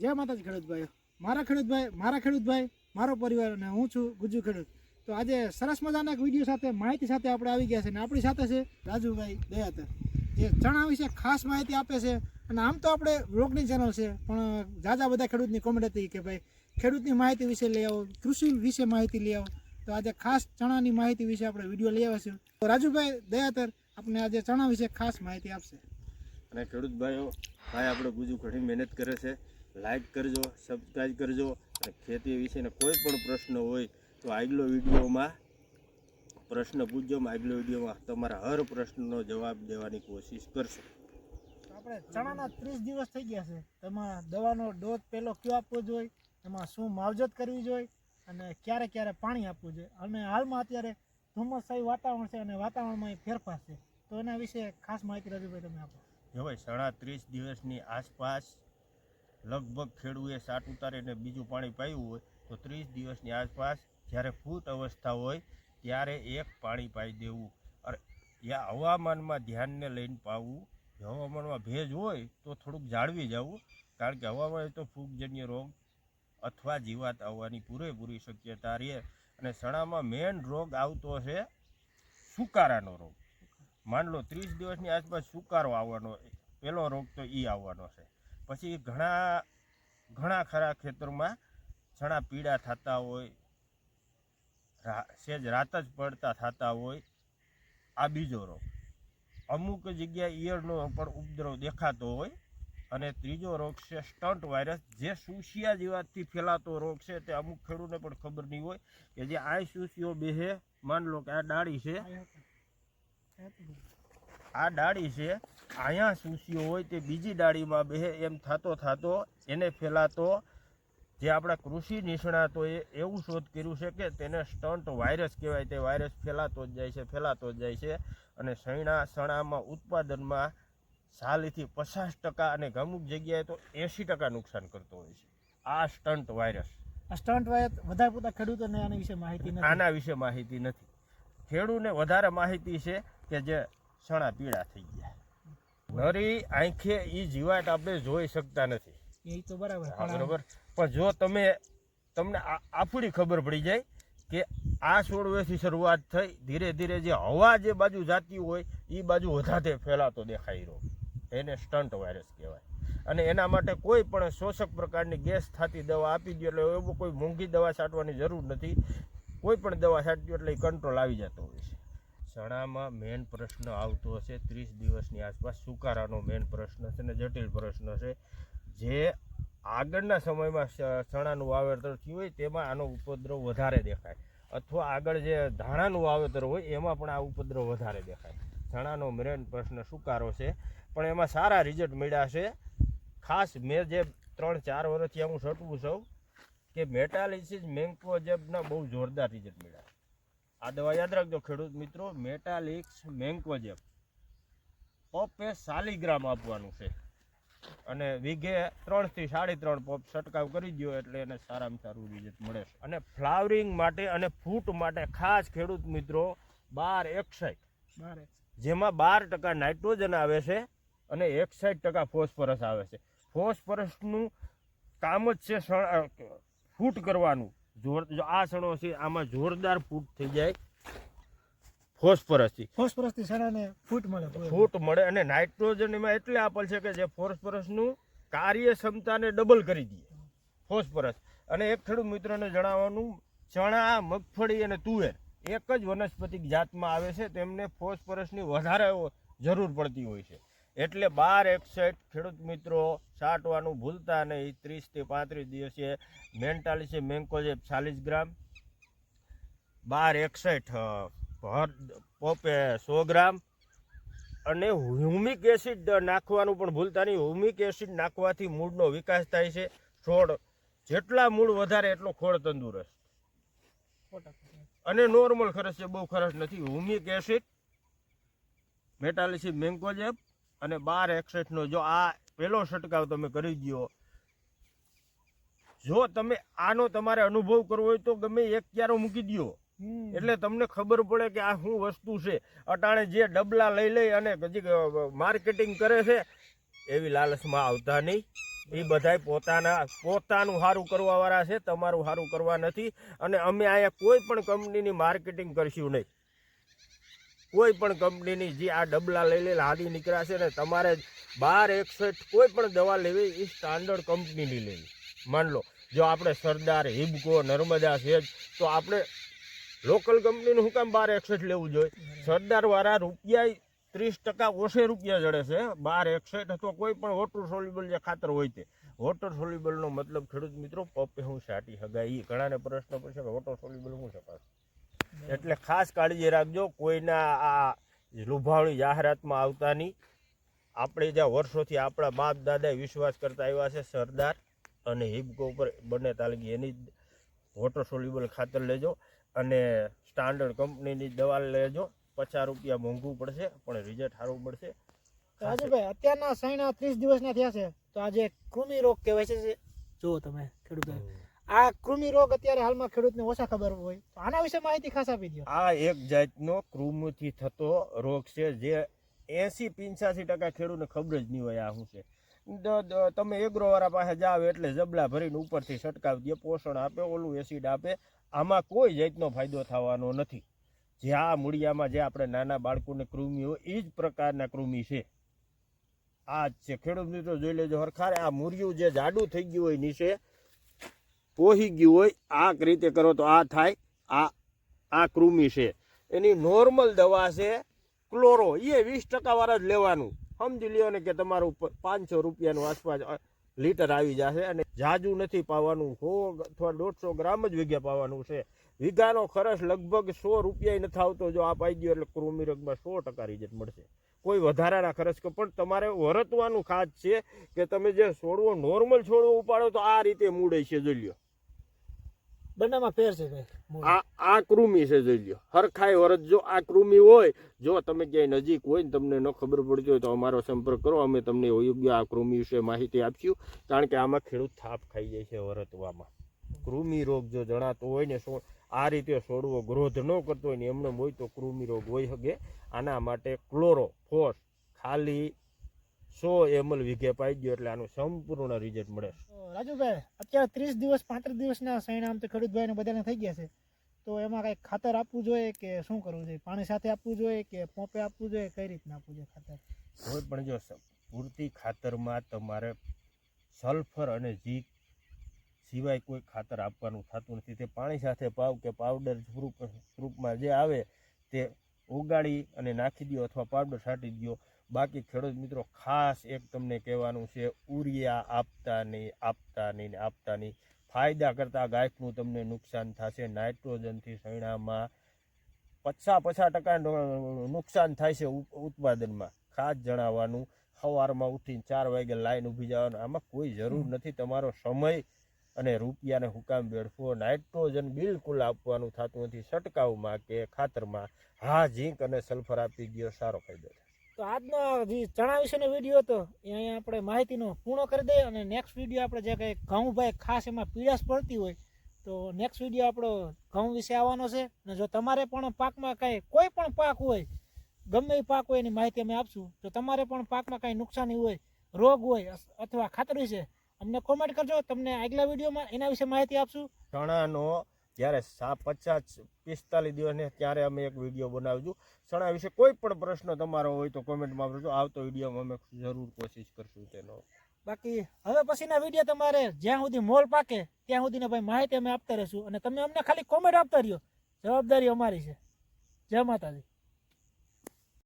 જય માતાજી ખેડૂતભાઈ મારા ખેડૂતભાઈ મારા ખેડૂતભાઈ મારો પરિવાર અને હું છું ગુજુ ખેડૂત. તો આજે સરસ મજાના એક વીડિયો સાથે, માહિતી સાથે આપણે આવી ગયા છે અને આપણી સાથે છે રાજુભાઈ દયાતર. જે ચણા વિશે ખાસ માહિતી આપે છે અને આમ તો આપણે વ્લોગની ચેનલ છે, પણ જાજા બધા ખેડૂતની કોમેન્ટ હતી કે ભાઈ, ખેડૂતની માહિતી વિશે લઈ આવો, કૃષિ વિશે માહિતી લઈ આવો. તો આજે ખાસ ચણાની માહિતી વિશે આપણે વીડિયો લઈ આવ્યા તો રાજુભાઈ દયાતર આપણે આજે ચણા વિશે ખાસ માહિતી આપશે. અને ખેડૂત ભાઈઓ, ભાઈ આપણે ગુજુ ઘણી મહેનત કરે છે. લાઈક કરજો સબસ્ક્રાઈબ કરજો. અને ખેતી વિશેના કોઈ પણ પ્રશ્ન હોય તો આગલો વિડીયોમાં પ્રશ્ન પૂછજો. આગલો વિડીયોમાં તમારા હર પ્રશ્નનો જવાબ દેવાની કોશિશ કરશું. આપણે ચણાના ત્રીસ દિવસ થઈ ગયા છે. તેમાં દવાનો ડોઝ પહેલો કયો આપવો જોઈએ? એમાં શું માવજત કરવી જોઈએ? અને ક્યારે ક્યારે પાણી આપવું જોઈએ? અને હાલમાં અત્યારે ધુમ્મસવાયું વાતાવરણ છે અને વાતાવરણમાં ફેરફાર છે. તો એના વિશે ખાસ માહિતી રજૂભાઈ તમે આપો. જો ભાઈ સાડા ત્રીસ દિવસની આસપાસ લગભગ ખેડૂએ સાટ ઉતારીને બીજું પાણી પાયું હોય તો ત્રીસ દિવસની આસપાસ જ્યારે ફૂટ અવસ્થા હોય ત્યારે એક પાણી પાઈ દેવું. અરે યા હવામાનમાં ધ્યાનને લઈને પાવું. હવામાનમાં ભેજ હોય તો થોડુંક જાળવી જવું, કારણ કે હવામાન તો ફૂગજન્ય રોગ અથવા જીવાત આવવાની પૂરેપૂરી શક્યતા રહે અને સણામાં મેઇન રોગ આવતો છે સુકારાનો રોગ. માન લો, ત્રીસ દિવસની આસપાસ સુકારો આવવાનો પહેલો રોગ તો એ આવવાનો છે. પછી ઘણા ઘણા ખરા ખેતરમાં ચણા પીળા થતા હોય સેજ રાત જ પડતા થતા હોય, આ બીજો રોગ. અમુક જગ્યાએ ઈયળનો પણ ઉપદ્રવ દેખાતો હોય અને ત્રીજો રોગ છે સ્ટન્ટ વાયરસ. જે સુસિયા જીવાતથી ફેલાતો રોગ છે તે અમુક ખેડૂતને પણ ખબર નહીં હોય કે જે આ સુશિયો બેહે. માન લો કે આ ડાળી છે. આ ડાળી છે અહીંયા સૂસીઓ હોય તે બીજી ડાળીમાં બેહે એમ થતો થતો એને ફેલાતો. જે આપણા કૃષિ નિષ્ણાતોએ એવું શોધ કર્યું છે કે તેને સ્ટન્ટ વાયરસ કહેવાય તે વાયરસ ફેલાતો જ જાય છે ફેલાતો જ જાય છે અને સૈણા સણામાં ઉત્પાદનમાં સાલીથી પચાસ ટકા અને અમુક જગ્યાએ તો એંશી ટકા નુકસાન કરતો હોય છે. આ સ્ટન્ટ વાયરસ. આ સ્ટન્ટ વાયરસ વધારે પૂરતા ખેડૂતોને આના વિશે માહિતી નથી. આના વિશે માહિતી નથી. ખેડૂને વધારે માહિતી છે કે જે સણા પીળા થઈ ગયા. નરી આંખે એ જીવાત આપણે જોઈ શકતા નથી. એ તો બરાબર બરાબર. પણ જો તમે તમને આ- આફડી ખબર પડી જાય કે આ છોડવેથી શરૂઆત થઈ ધીરે ધીરે જે હવા જે બાજુ જાતી હોય એ બાજુ વધારે ફેલાતો દેખાય રહ્યો. એને સ્ટન્ટ વાયરસ કહેવાય. અને એના માટે કોઈ પણ શોષક પ્રકારની ગેસ થતી દવા આપી દો એટલે એવું કોઈ મોંઘી દવા છાંટવાની જરૂર નથી. કોઈ પણ દવા છાંટી એટલે કંટ્રોલ આવી જતો હોય. ચણામાં મેઇન પ્રશ્ન આવતો હશે, ત્રીસ દિવસની આસપાસ સુકારાનો મેન પ્રશ્ન છે ને જટિલ પ્રશ્ન છે જે આગળના સમયમાં ચણાનું વાવેતર થયું હોય તેમાં આનો ઉપદ્રવ વધારે દેખાય. અથવા આગળ જે ધાણાનું વાવેતર હોય એમાં પણ આ ઉપદ્રવ વધારે દેખાય. ચણાનો મેન પ્રશ્ન સુકારો છે. પણ એમાં સારા રિઝલ્ટ મળ્યા છે. ખાસ મેં જે ત્રણ ચાર વર્ષથી હું સટવું છું કે મેટાલિસિસ મેન્કોજેબના બહુ જોરદાર રિઝલ્ટ મળ્યા આ દવા યાદ રાખજો ખેડૂત મિત્રો મેટાલિક્સ મેન્કોજેબ પપે સાલીગ્રામ આપવાનું છે. અને વીઘે ત્રણથી સાડી ત્રણ પપ છંટકાવ કરી દો એટલે એને સારામાં સારું રિઝલ્ટ મળે છે. અને ફ્લાવરિંગ માટે અને ફૂટ માટે ખાસ ખેડૂત મિત્રો બાર એકસાઠ બારે. જેમાં બાર ટકા નાઇટ્રોજન આવે છે અને એકસાઠ ટકા ફોસ્ફરસ આવે છે. ફોસ્ફરસનું કામ જ છે ફૂટ કરવાનું. જોર જો આ સણો છે આમાં જોરદાર ફૂટ થઈ જાય. ફોસ્ફરસથી. ફોસ્ફરસથી સણાને ફૂટ મળે ફૂટ મળે અને નાઇટ્રોજન એમાં એટલે આપેલ છે કે જે ફોસ્ફરસનું કાર્યક્ષમતાને ડબલ કરી દે. ફોસ્ફરસ. અને એક ખેડૂત મિત્રોને જણાવવાનું ચણા મગફળી અને તુવેર એક જ વનસ્પતિક જાતમાં આવે છે તેમને ફોસ્ફરસની વધારે જરૂર પડતી હોય છે. એટલે બાર એકસઠ ખેડૂત મિત્રો છાંટવાનું ભૂલતા નહીં. ત્રીસથી પાંત્રીસ દિવસે મેન્ટાલિસે મેન્કોજેબ ચાલીસ ગ્રામ. બાર એકસઠ હર, પોપે સો ગ્રામ. અને હ્યુમિક એસિડ નાખવાનું પણ ભૂલતા નહીં. હ્યુમિક એસિડ નાખવાથી મૂળનો વિકાસ થાય છે. છોડ જેટલા મૂળ વધારે એટલો ખોળ તંદુરસ્ત. અને નોર્મલ ખરસ છે, બહુ ખરસ નથી. હ્યુમિક એસિડ મેટાલિસિસ મેન્કોજેબ અને બાર એકસઠનો જો આ પહેલો છંટકાવ તમે કરી દો જો તમે આનો તમારે અનુભવ કરવો હોય તો ગમે એક ક્યારો મૂકી દો એટલે તમને ખબર પડે કે આ શું વસ્તુ છે. અટાણે જે ડબલા લઈ લઈ અને પછી માર્કેટિંગ કરે છે એવી લાલચમાં આવતા નહીં. એ બધાય પોતાના પોતાનું સારું કરવાવાળા છે તમારું સારું કરવા નથી. અને અમે અહીંયા કોઈ પણ કંપનીની માર્કેટિંગ કરશું નહીં. કોઈ પણ કંપનીની જે આ ડબલા લઈ લે હાદી નીકળાશે ને, તમારે બાર એકસઠ કોઈ પણ દવા લેવી એ સ્ટાન્ડર્ડ કંપનીની લેવી. માન લો, જો આપણે સરદાર, હિબકો, નર્મદા છે તો આપણે લોકલ કંપનીનું શું કામ બાર એકસઠ લેવું જોઈએ? સરદારવાળા રૂપિયા ત્રીસ ટકા ઓછે રૂપિયા જડે છે બાર એકસઠ અથવા કોઈ પણ વોટર સોલ્યુબલ જે ખાતર હોય તે. વોટર સોલ્યુબલનો મતલબ ખેડૂત મિત્રો, પપ્પે હું સાટી હગાય એ ઘણાને પ્રશ્ન પૂછે કે વોટર સોલ્યુબલ શું શકાય એટલે ખાસ કાળજી રાખજો કોઈના આ લુભાવણી જાહેરાતમાં આવતા નહીં. આપણે જ્યાં વર્ષોથી આપણા બાપ દાદાએ વિશ્વાસ કરતા આવ્યા છે સરદાર અને હિબકો ઉપર બંને તાલગી એની વોટર સોલ્યુબલ ખાતર લેજો અને સ્ટાન્ડર્ડ કંપનીની દવા લેજો. પચાસ રૂપિયા મોંઘું પડશે પણ રિઝલ્ટ સારું મળશે. રાજુભાઈ અત્યારના સૈણા ત્રીસ દિવસના થયા છે તો આજે કૃમિ રોગ કહેવાય છે જુઓ તમે ખેડૂતો આ કૃમિ રોગ અત્યારે હાલમાં ખેડૂતને ઓછા ખબર હોય, તો આના વિશે માહિતી ખાસ આપી દો આ એક જાતનો કૃમિથી થતો રોગ છે, જે એસી પિંચાસી ટકા ખેડૂતને ખબર જ નહીં હોય આ શું છે. તમે એગ્રોવાળા પાસે જાવ એટલે જબલા ભરીને ઉપરથી છટકાવ દે પોષણ આપે, ઓલું એસિડ આપે. આમાં કોઈ જાતનો ફાયદો થવાનો નથી. જે આ મૂળિયામાં જે આપણે નાના બાળકોને કૃમિ હોય એ જ પ્રકારના કૃમિ છે. આ જ છે. ખેડૂત મિત્રો જોઈ લેજો હરખારે આ મૂળિયું જે જાડું થઈ ગયું હોય નીચે પોહી ગયું હોય આ રીતે કરો તો આ થાય, આ આ કૃમિ છે. એની નોર્મલ દવા છે ક્લોરો એ વીસ ટકાવાળા જ લેવાનું. સમજી લ્યો ને કે તમારું પાંચસો રૂપિયાનું આસપાસ લીટર આવી જશે અને જાજુ નથી પાવાનું. સો અથવા દોઢસો ગ્રામ જ વીઘા પાવાનું છે. વીઘાનો ખર્ચ લગભગ સો રૂપિયા નથી આવતો જો આ પાઈ ગયો એટલે કૃમિ રગમાં સો ટકા રિઝલ્ટ મળશે. કોઈ વધારાના ખર્ચ પણ તમારે વરતવાનું ખાસ છે કે તમે જે છોડવો નોર્મલ છોડવો ઉપાડો તો આ રીતે મૂડે છે, જોઈ લ્યો. બંનેમાં ફેર છે ભાઈ આ આ કૃમિ છે, જોઈ લ્યો. હરખાય વરત જો આ કૃમિ હોય, જો તમે ક્યાંય નજીક હોય ને તમને ન ખબર પડતી હોય તો અમારો સંપર્ક કરો, અમે તમને યોગ્ય આ કૃમિ વિશે માહિતી આપશું. કારણ કે આમાં ખેડૂત થાપ ખાઈ જાય છે વરતવામાં. કૃમિ રોગ જો જણાતો હોય ને, સો, આ રીતે છોડવો ગ્રોથ ન કરતો હોય ને એમને હોય તો કૃમિ રોગ હોય શકે. આના માટે ક્લોરો ફોસ ખાલી સો એમએલ વીઘે પાઈ ગયો એટલે આનું સંપૂર્ણ રિઝલ્ટ મળે. રાજુભાઈ અત્યારે ત્રીસ દિવસ પાંત્રીસ દિવસના સૈણા આમ તો ખેડૂતભાઈને બધાને થઈ ગયા છે. તો એમાં કઈ ખાતર આપવું જોઈએ કે શું કરવું જોઈએ? પાણી સાથે આપવું જોઈએ કે પોપે આપવું જોઈએ? કઈ રીતના આપવું જોઈએ ખાતર? કોઈ પણ જો પૂરતી ખાતરમાં તમારે સલ્ફર અને ઝીંક સિવાય કોઈ ખાતર આપવાનું થતું નથી. તે પાણી સાથે પાવ કે પાવડર સ્વરૂપ સ્વરૂપમાં જે આવે તે ઉગાડી અને નાખી દો અથવા પાવડર છાંટી દો. બાકી ખેડૂત મિત્રો ખાસ એક તમને કહેવાનું છે ઉરિયા આપતા નહીં આપતા નહીં ને આપતા નહીં ફાયદા કરતાં ગાયકનું તમને નુકસાન થશે. નાઇટ્રોજનથી સૈણામાં પચાસ પચાસ ટકા નુકસાન થાય છે ઉત્પાદનમાં. ખાસ જણાવવાનું સવારમાં ઉઠીને ચાર વાગે લાઈન ઊભી જવાનું આમાં કોઈ જરૂર નથી. તમારો સમય અને રૂપિયાને હુકામ બેડફો નાઇટ્રોજન બિલકુલ આપવાનું થતું નથી. છંટકાવમાં કે ખાતરમાં. હા ઝીંક અને સલ્ફર આપી ગયો સારો ફાયદો થાય તો આજનો જે વિશેનો વીડિયો હતો એ અહીંયા આપણે માહિતીનો પૂર્ણ કરી દઈએ અને નેક્સ્ટ વીડિયો આપણે જે કંઈ ઘઉં ભાઈ ખાસ એમાં પીડાશ પડતી હોય, તો નેક્સ્ટ વીડિયો આપણો ઘઉં વિશે આવવાનો છે. અને જો તમારે પણ પાકમાં કાંઈ, કોઈ પણ પાક હોય, ગમે એ પાક હોય એની માહિતી અમે આપશું. તો તમારે પણ પાકમાં કાંઈ નુકસાની હોય, રોગ હોય અથવા ખાતરી છે અમને કોમેન્ટ કરજો. તમને આગલા વિડીયોમાં એના વિશે માહિતી આપશું. ચણાનો જ્યારે સા પચાસ પિસ્તાલીસ દિવસને ત્યારે અમે એક વીડિયો બનાવ્યું છું શણા વિશે કોઈ પણ પ્રશ્ન તમારો હોય તો કોમેન્ટમાં આપજો. આવતો વિડીયોમાં અમે જરૂર કોશિશ કરશું તેનો. બાકી હવે પછીના વીડિયો તમારે જ્યાં સુધી મોલ પાકે, ત્યાં સુધીને ભાઈ માહિતી અમે આપતા રહીશું. અને તમે અમને ખાલી કોમેન્ટ આપતા રહ્યો જવાબદારી અમારી છે. જય માતાજી.